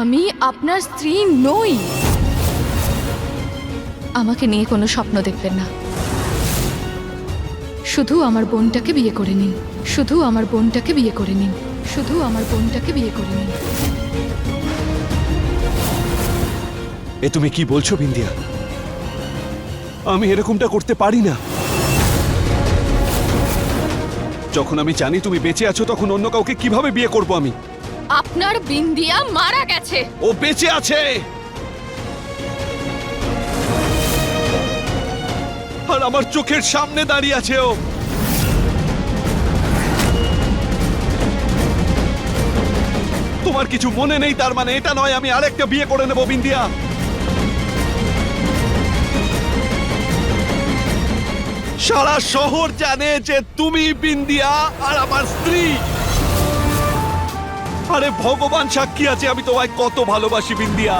আমি আপনার স্ত্রী নই। আমাকে নিয়ে কোনো স্বপ্ন দেখবেন না। শুধু আমার বোনটাকে বিয়ে করে নিন। শুধু আমার বোনটাকে বিয়ে করে নিন। শুধু আমার বোনটাকে বিয়ে করে নিন। এ তুমি কি বলছো, বিন্দিয়া? আমি এরকমটা করতে পারি না। যখন আমি জানি তুমি বেঁচে আছো, তখন অন্য কাউকে কীভাবে বিয়ে করব আমি? আপনার বিন্দিয়া মারা গেছে। ও বেঁচে আছে। আর আমার চোখের সামনে দাঁড়িয়ে আছে ও। তোমার কিছু মনে নেই, তার মানে এটা নয়, আমি আরেকটা বিয়ে করে নেব, বিন্দিয়া। সারা শহর জানে যে তুমি বিন্দিয়া আর আমার স্ত্রী। আরে ভগবান সাক্ষী আছে, আমি তোমায় কত ভালোবাসি বিন্দিয়া।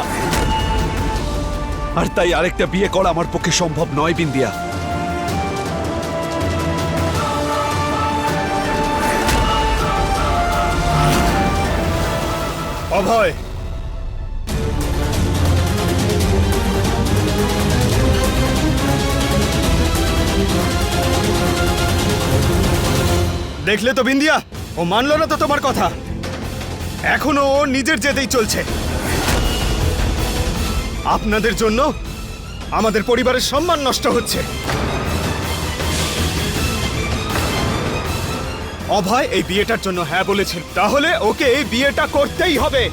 আর তাই আরেকটা বিয়ে করা আমার পক্ষে সম্ভব নয় বিন্দিয়া। অভয়। দেখলে তো বিন্দিয়া? ও মানলো না তো তোমার কথা। এখনও ও নিজের জেদেই চলছে। আপনাদের জন্য আমাদের পরিবারের সম্মান নষ্ট হচ্ছে। অভয়, এই বিয়েটার জন্য হ্যাঁ বলেছেন। তাহলে ওকে এই বিয়েটা করতেই হবে।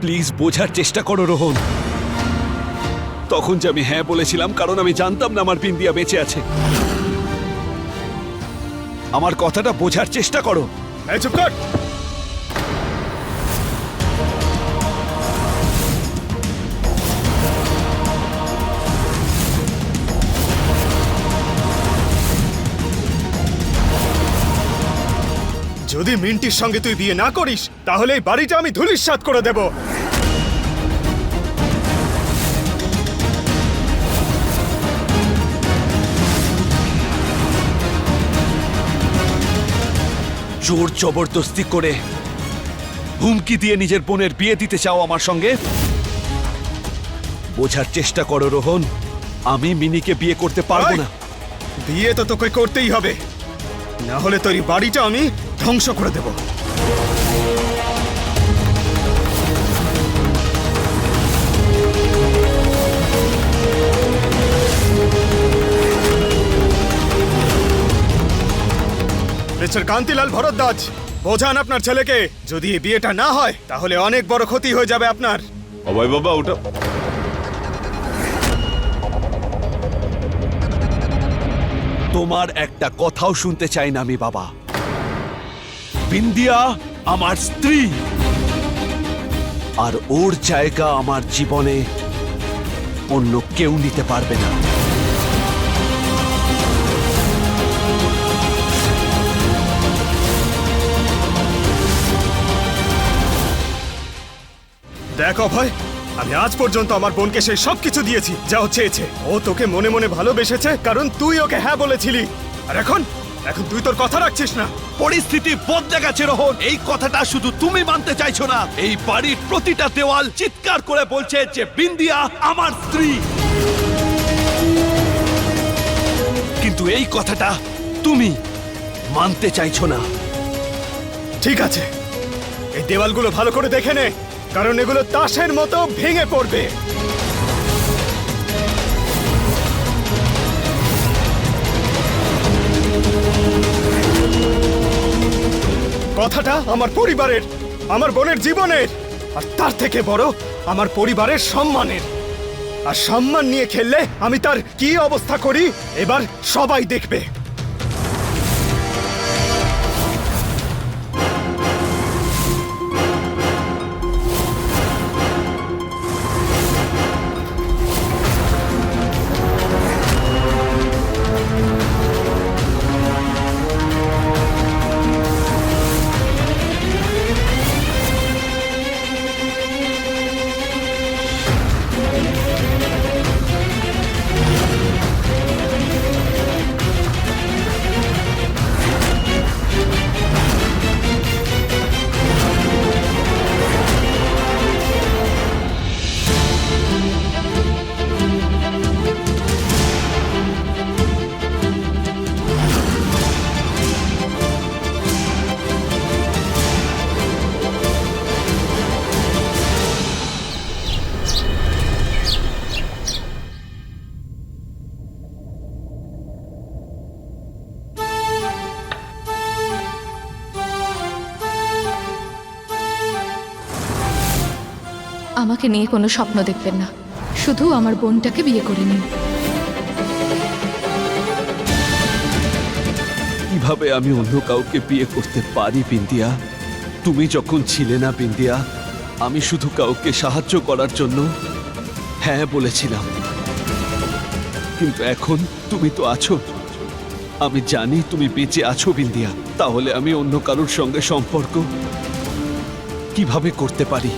প্লিজ বোঝার চেষ্টা করো, রোহন। তখন যে আমি হ্যাঁ বলেছিলাম, কারণ আমি জানতাম না আমার বিন্দিয়া বেঁচে আছে। আমার কথাটা বোঝার চেষ্টা কর। যদি মিন্টির সঙ্গে তুই বিয়ে না করিস, তাহলে এই বাড়িটা আমি ধুলিস্বাদ করে দেব। জোর জবরদস্তি করে হুমকি দিয়ে নিজের বোনের বিয়ে দিতে চাও আমার সঙ্গে? বোঝার চেষ্টা করো রোহন। আমি মিনিকে বিয়ে করতে পারব না। বিয়ে তো তোকে করতেই হবে। না হলে তোর বাড়িটা আমি ধ্বংস করে দেব। মিস্টার কান্তিলাল ভরদ্বাজ বোঝান আপনার ছেলেকে যদি এই বিয়েটা না হয় তাহলে অনেক বড় ক্ষতি হয়ে যাবে আপনার। অভয় বাবা ওটা তোমার একটা কথাও শুনতে চাই না আমি বাবা। বিন্দিয়া আমার স্ত্রী। আর ওর জায়গা আমার জীবনে অন্য কেউ নিতে পারবে না। দেখ অভয় আমি আজ পর্যন্ত আমার বোনকে সেই সব কিছু দিয়েছি যা ও চেয়েছে। ও তোকে মনে মনে ভালোবেসেছে কারণ তুই ওকে হ্যাঁ বলেছিলি। আর এখন? এখন তুই তোর কথা রাখছিস না। পরিস্থিতি বদলে গেছে রোহন এই কথাটা শুধু তুমি মানতে চাইছো না। এই বাড়ির প্রতিটা দেওয়াল চিৎকার করে বলছে যে বিন্দিয়া আমার স্ত্রী। কিন্তু এই কথাটা তুমি মানতে চাইছো না। ঠিক আছে। এই দেওয়ালগুলো ভালো করে দেখে নে। কারণ এগুলো তাসের মতো ভেঙে পড়বে। কথাটা আমার পরিবারের, আমার বোনের জীবনের, আর তার থেকে বড় আমার পরিবারের সম্মানের। আর সম্মান নিয়ে খেললে আমি তার কি অবস্থা করি, এবার সবাই দেখবে। আমাকে নিয়ে কোনো স্বপ্ন দেখবেন না। শুধু আমার বোনটাকে বিয়ে করে নিন। কীভাবে আমি অন্য কাউকে বিয়ে করতে পারি, বিন্দিয়া? তুমি যখন ছিলে না, বিন্দিয়া, আমি শুধু কাউকে সাহায্য করার জন্য হ্যাঁ বলেছিলাম। কিন্তু এখন তুমি তো আছো। আমি জানি তুমি বেঁচে আছো, বিন্দিয়া। তাহলে আমি অন্য কারোর সঙ্গে সম্পর্ক কীভাবে করতে পারি?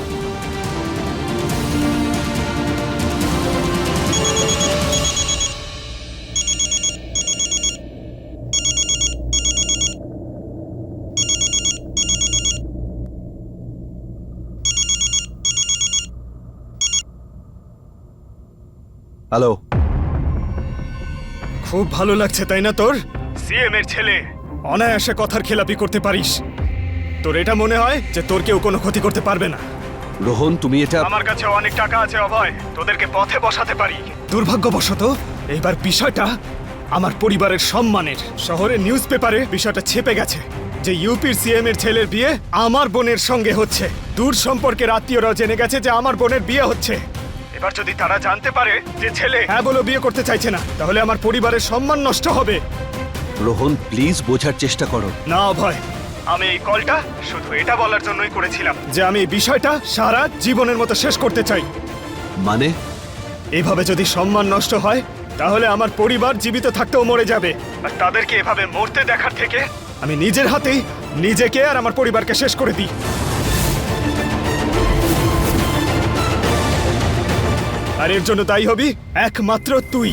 হ্যালো খুব ভালো লাগছে তাই না তোর? সিএম এর ছেলে। অনায়াসে কথার খেলাপি করতে পারিস। তোর এটা মনে হয় যে তোর কেউ কোনো ক্ষতি করতে পারবে না। রোহন তুমি এটা আমার কাছে অনেক টাকা আছে অভয়। তোদেরকে পথে বসাতে পারি। দুর্ভাগ্যবশত এইবার বিষয়টা আমার পরিবারের সম্মানের। শহরের নিউজ পেপারে বিষয়টা ছেপে গেছে যে ইউপির সিএম এর ছেলের বিয়ে আমার বোনের সঙ্গে হচ্ছে। দূর সম্পর্কের আত্মীয়রাও জেনে গেছে যে আমার বোনের বিয়ে হচ্ছে। এবার যদি তারা জানতে পারে যে ছেলে হ্যাঁ বলে বিয়ে করতে চাইছে না তাহলে আমার পরিবারের সম্মান নষ্ট হবে। রোহন প্লিজ বোঝার চেষ্টা করো। না ভয়। আমি এই কলটা শুধু এটা বলার জন্যই করেছিলাম। যে আমি এই বিষয়টা সারা জীবনের মতো শেষ করতে চাই। মানে? এভাবে যদি সম্মান নষ্ট হয় তাহলে আমার পরিবার জীবিত থাকতেও মরে যাবে। আর তাদেরকে এভাবে মরতে দেখার থেকে আমি নিজের হাতেই নিজেকে আর আমার পরিবারকে শেষ করে দিই। আর এর জন্য তাই হবি একমাত্র তুই।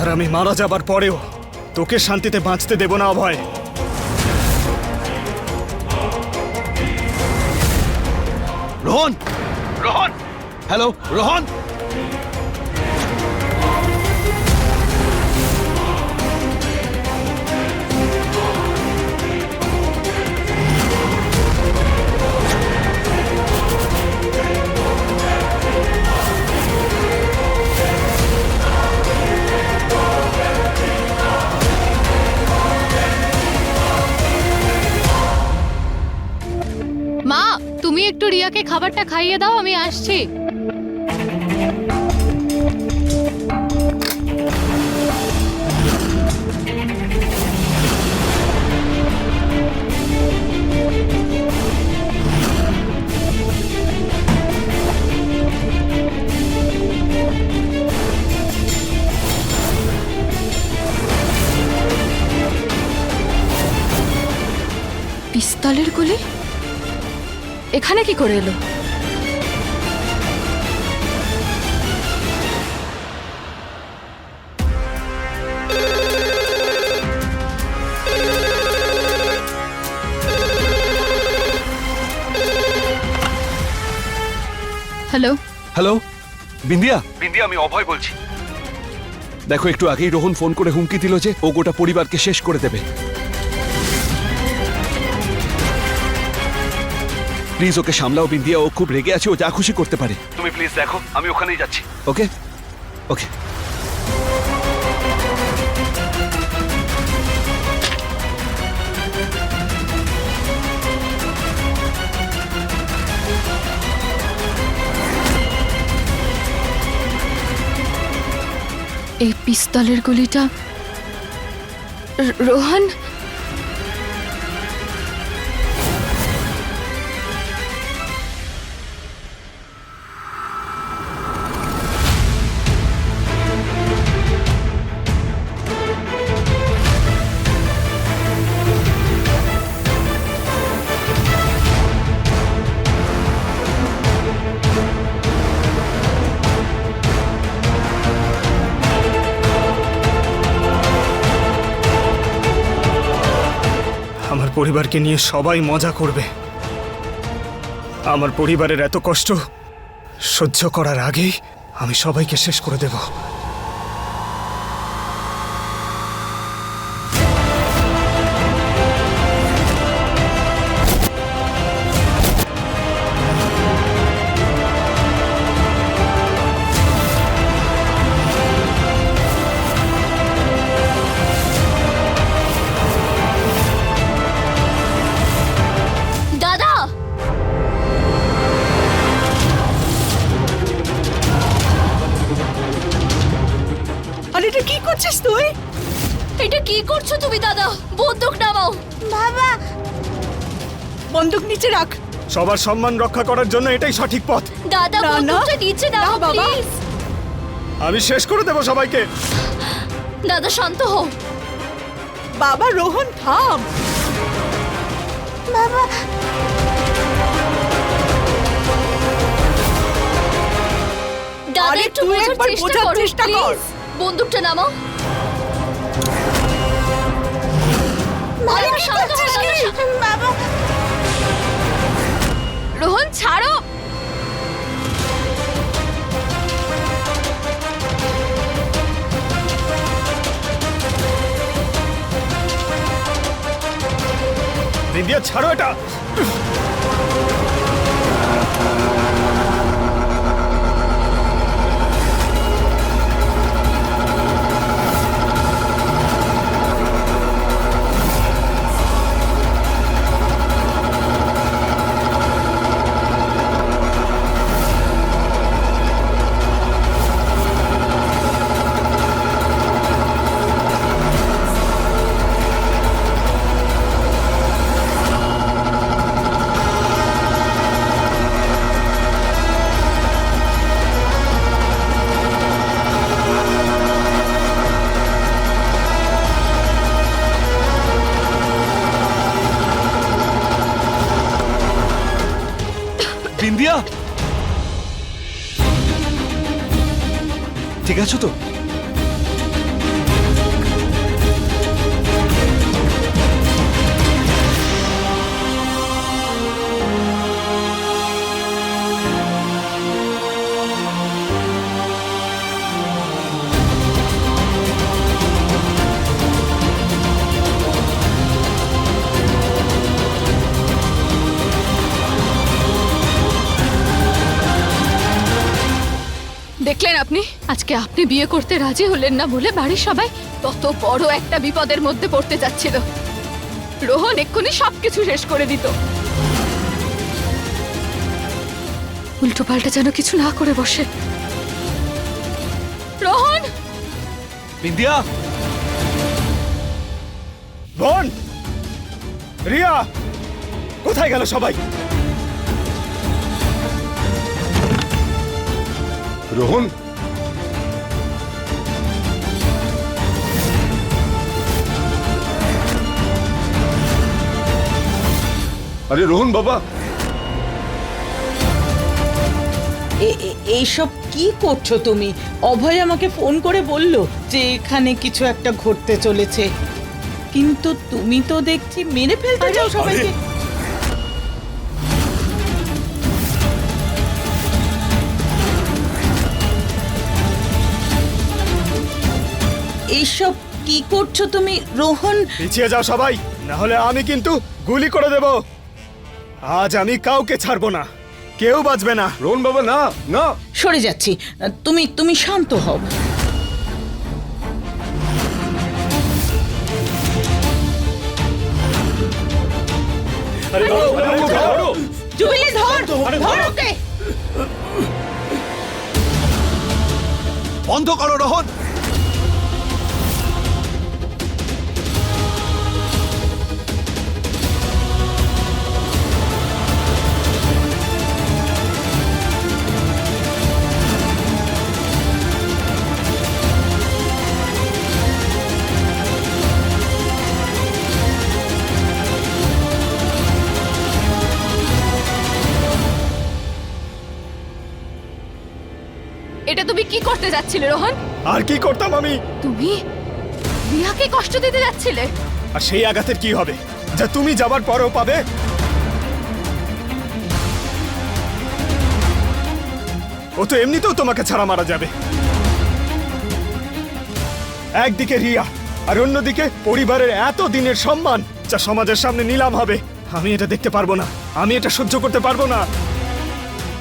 আর আমি মারা যাবার পরেও তোকে শান্তিতে বাঁচতে দেব না, অভয়। রোহন! রোহন! হ্যালো, রোহন! রিয়াকে খাবারটা খাইয়ে দাও আমি আসছি। পিস্তলের গুলি? এখানে কি করে এলো? হ্যালো হ্যালো বিন্দিয়া বিন্দিয়া আমি অভয় বলছি। দেখো একটু আগেই রোহন ফোন করে হুমকি দিল যে ও গোটা পরিবারকে শেষ করে দেবে। প্লিজ ওকে সামলাও বিন্দিয়া ও খুব রেগে আছে ও যা খুশি করতে পারে। তুমি প্লিজ দেখো আমি ওখানেই যাচ্ছি। ওকে? ওকে। এই পিস্তলের গুলিটা রোহন? পরিবারকে নিয়ে সবাই মজা করবে। আমার পরিবারের এত কষ্ট সহ্য করার আগেই আমি সবাইকে শেষ করে দেব। বন্দুক নিচে রাখ। সবার সম্মান রক্ষা করার জন্য এটাই সঠিক পথ। দাদা না, না। বন্দুকটা নিচে না, বাবা। প্লিজ। আমি শেষ করে দেবো সবাইকে। দাদা শান্ত হও। বাবা রোহন থাম। বাবা। দাদা আরে, একটু তুই বোঝার একবার চেষ্টা বোঝার করো চেষ্টা কর। প্লিজ। বন্দুকটা নামাও। বাবা, শান্ত হও, দাদা, শান্ত- বাবা। রোহন ছাড়ো। বিন্দিয়া ছাড়ো এটা। আজকে আপনি বিয়ে করতে রাজি হলেন না বলে বাড়ির সবাই তত বড় একটা বিপদের মধ্যে পড়তে যাচ্ছিল রোহন এক্ষুনি সবকিছু শেষ করে দিত। উল্টো পাল্টা যেন কিছু না করে বসে। রোহন! বিন্দিয়া! বোন রিয়া! কোথায় গেল সবাই? রোহন আরে রোহন বাবা। এইসব কি করছ তুমি? অভয় আমাকে ফোন করে বলল যে এখানে কিছু একটা ঘটতে চলেছে। কিন্তু তুমি তো দেখছি মেরে ফেলতে চাও সবাইকে। এইসব কি করছ তুমি? রোহন পিছিয়ে যাও সবাই না হলে আমি কিন্তু গুলি করে দেব। আজ আমি কাউকে ছাড়বো না। কেউ বাঁচবে না। রোহন বাবা না না। সরে যাচ্ছি। তুমি তুমি শান্ত হও। আরে, আরে, ধরো। জুবিলি ধর। ধর ওকে। বন্ধ করো রোহন। যাচ্ছিলে রোহন? আর কি করতাম আমি? তুমি? রিয়াকে কষ্ট দিতে যাচ্ছিলে? আর সেই আঘাতের কি হবে? যা তুমি যাবার পরেও পাবে। ও তো এমনিতেও তোমাকে ছাড়া মারা যাবে। একদিকে রিয়া আর অন্যদিকে পরিবারের এত দিনের সম্মান যা সমাজের সামনে নিলাম হবে। আমি এটা দেখতে পারব না। আমি এটা সহ্য করতে পারব না।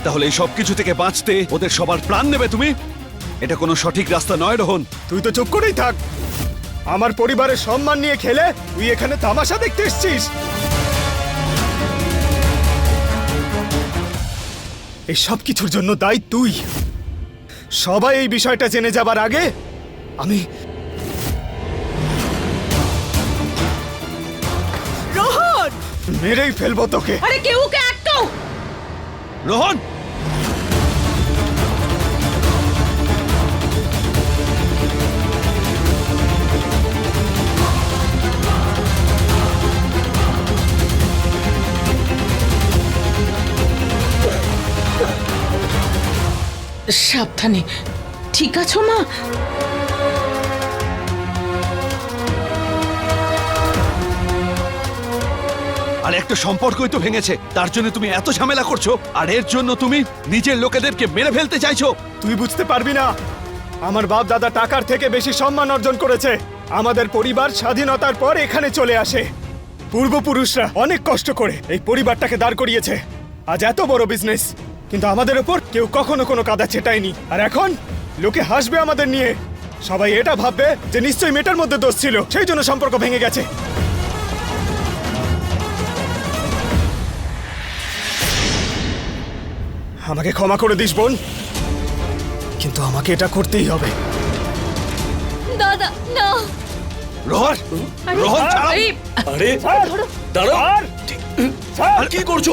তাহলে এই সবকিছু থেকে বাঁচতে ওদের সবার প্রাণ নেবে তুমি? এটা কোনো সঠিক রাস্তা নয় রোহন। তুই তো চুপ করেই থাক। আমার পরিবারের সম্মান নিয়ে খেলে তুই এখানে তামাশা দেখতে এসছিস। এই সব কিছুর জন্য দায়ী তুই। সবাই এই বিষয়টা জেনে যাবার আগে আমি রোহন! মেরেই ফেলব তোকে। আরে কেউ কে আটকাও! রোহন! সাবধানে। ঠিক আছো মা? আর একটা সম্পর্কই তো ভেঙেছে। তার জন্য তুমি এত ঝামেলা করছ আর এর জন্য তুমি নিজের লোকেদেরকে মেরে ফেলতে চাইছো। তুই বুঝতে পারবি না। আমার বাপ দাদা টাকার থেকে বেশি সম্মান অর্জন করেছে। আমাদের পরিবার স্বাধীনতার পর এখানে চলে আসে। পূর্বপুরুষরা অনেক কষ্ট করে এই পরিবারটাকে দাঁড় করিয়েছে। আজ এত বড় বিজনেস কিন্তু আমাদের ওপর কেউ কখনো কোনো কাদা ছেটায়নি। আর এখন লোকে হাসবে আমাদের নিয়ে। সবাই এটা ভাববে যে নিশ্চয়ই মেয়েটার মধ্যে দোষ ছিল। সেই জন্য সম্পর্ক ভেঙে গেছে। আমাকে ক্ষমা করে দিস বোন। কিন্তু আমাকে এটা করতেই হবে। দাদা না। রোহন রোহন। আরে দাঁড়াও। আর কি করছ!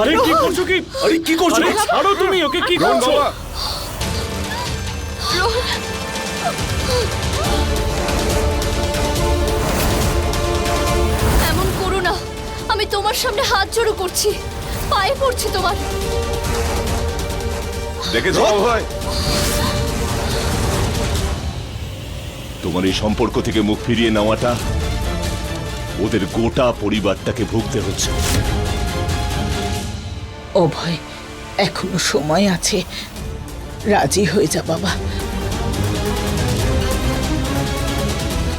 আরে কি করছ কি? আরে কি করছ? ছাড়ো তুমি ওকে কি করছ? এমন করো না। আমি তোমার সামনে হাত জড়ো করছি। পায়ে পড়ছি তোমার। দেখেছ অভয় তোমার এই সম্পর্ক থেকে মুখ ফিরিয়ে নেওয়াটা ওদের গোটা পরিবারটাকে ভুগতে হচ্ছে। অভয় এখনও সময় আছে। রাজি হয়ে যা বাবা।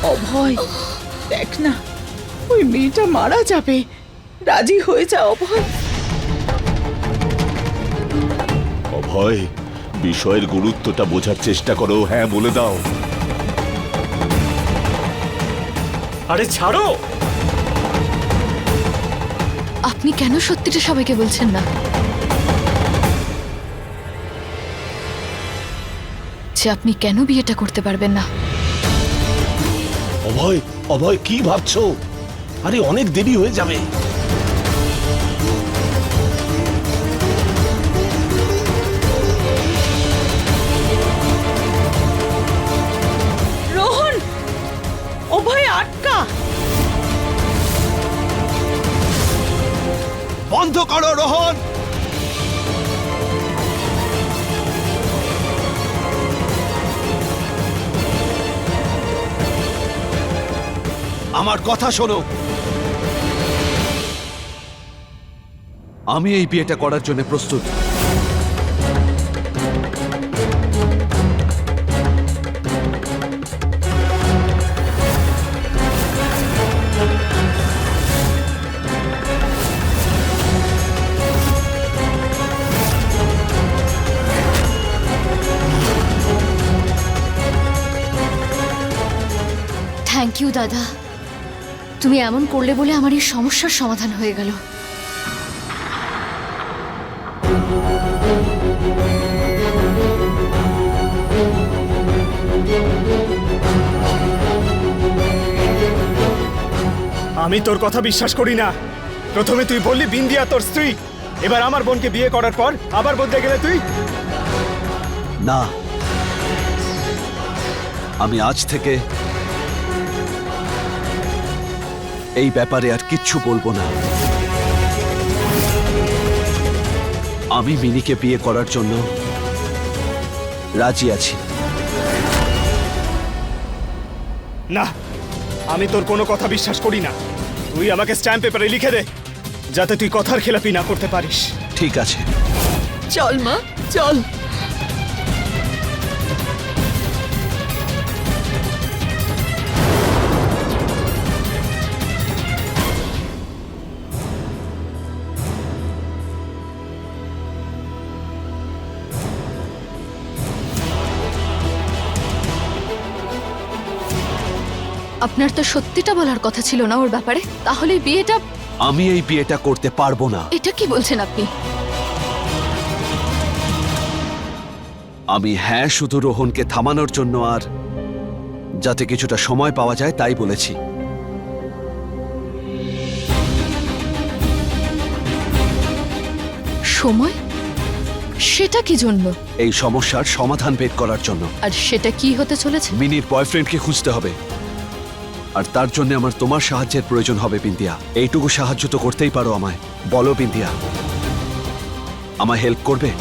অভয় দেখ না ওই মেয়েটা মারা যাবে। রাজি হয়ে যা অভয় অভয় বিষয়ের গুরুত্বটা বোঝার চেষ্টা করো হ্যাঁ বলে দাও। আরে ছাড়ো! আপনি কেন সত্যিটা সবাইকে বলছেন না? যে আপনি কেন বিয়েটা করতে পারবেন না? অভয় অভয়, কি ভাবছ? আরে অনেক দেরি হয়ে যাবে। বন্ধ করো রোহন। আমার কথা শোনো। আমি এই বিয়েটা করার জন্য প্রস্তুত। থ্যাংক ইউ দাদা। তুমি এমন করলে বলে আমার এই সমস্যার সমাধান হয়ে গেল। আমি তোর কথা বিশ্বাস করি না। প্রথমে তুই বললি বিন্দিয়া তোর স্ত্রী। এবার আমার বোনকে বিয়ে করার পর আবার বলতে গেলে তুই? না। আমি আজ থেকে এই ব্যাপারে আর কিচ্ছু বলব না। আমি মিনিকে বিয়ে করার জন্য রাজি আছি। না আমি তোর কোনো কথা বিশ্বাস করি না। তুই আমাকে স্ট্যাম্প পেপারে লিখে দে যাতে তুই কথার খেলাপি না করতে পারিস। ঠিক আছে। চল মা চল। আপনার তো সত্যিটা বলার কথা ছিল না ওর ব্যাপারে। তাহলে বিয়েটা আমি এই বিয়েটা করতে পারব না। এটা কি বলছেন আপনি? আমি হ্যাঁ শুধু রোহনকে থামানোর জন্য আর যাতে কিছুটা সময় পাওয়া যায় তাই বলেছি। সময়? সেটা কি জন্য? এই সমস্যার সমাধান বের করার জন্য। আর সেটা কি হতে চলেছে? মিনির বয়ফ্রেন্ডকে খুঁজতে হবে। আর তার জন্য আমার তোমার সাহায্যের প্রয়োজন হবে বিন্দিয়া এইটুকু সাহায্য তো করতেই পারো আমায়। বলো বিন্দিয়া আমায় হেল্প করবে?